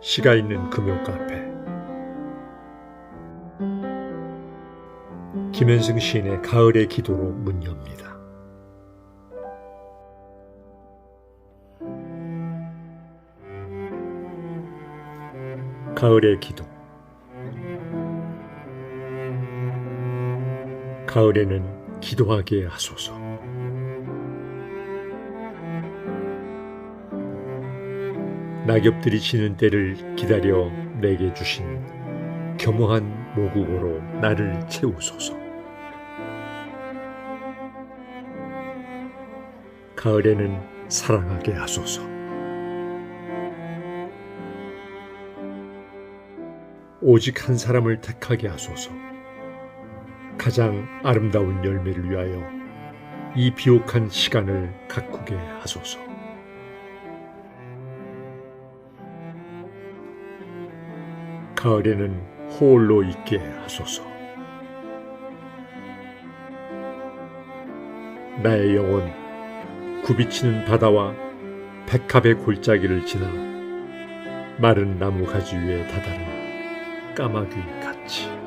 시가 있는 금요 카페 김현승 시인의 가을의 기도로 문 엽니다. 가을의 기도 가을에는 기도하게 하소서. 낙엽들이 지는 때를 기다려 내게 주신 겸허한 모국어로 나를 채우소서. 가을에는 사랑하게 하소서. 오직 한 사람을 택하게 하소서. 가장 아름다운 열매를 위하여 이 비옥한 시간을 가꾸게 하소서. 가을에는 홀로 있게 하소서. 나의 영혼 굽이치는 바다와 백합의 골짜기를 지나 마른 나무 가지 위에 다다른 까마귀 같이.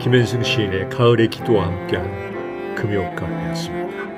김현승 시인의 가을의 기도와 함께한 금요 카페였습니다.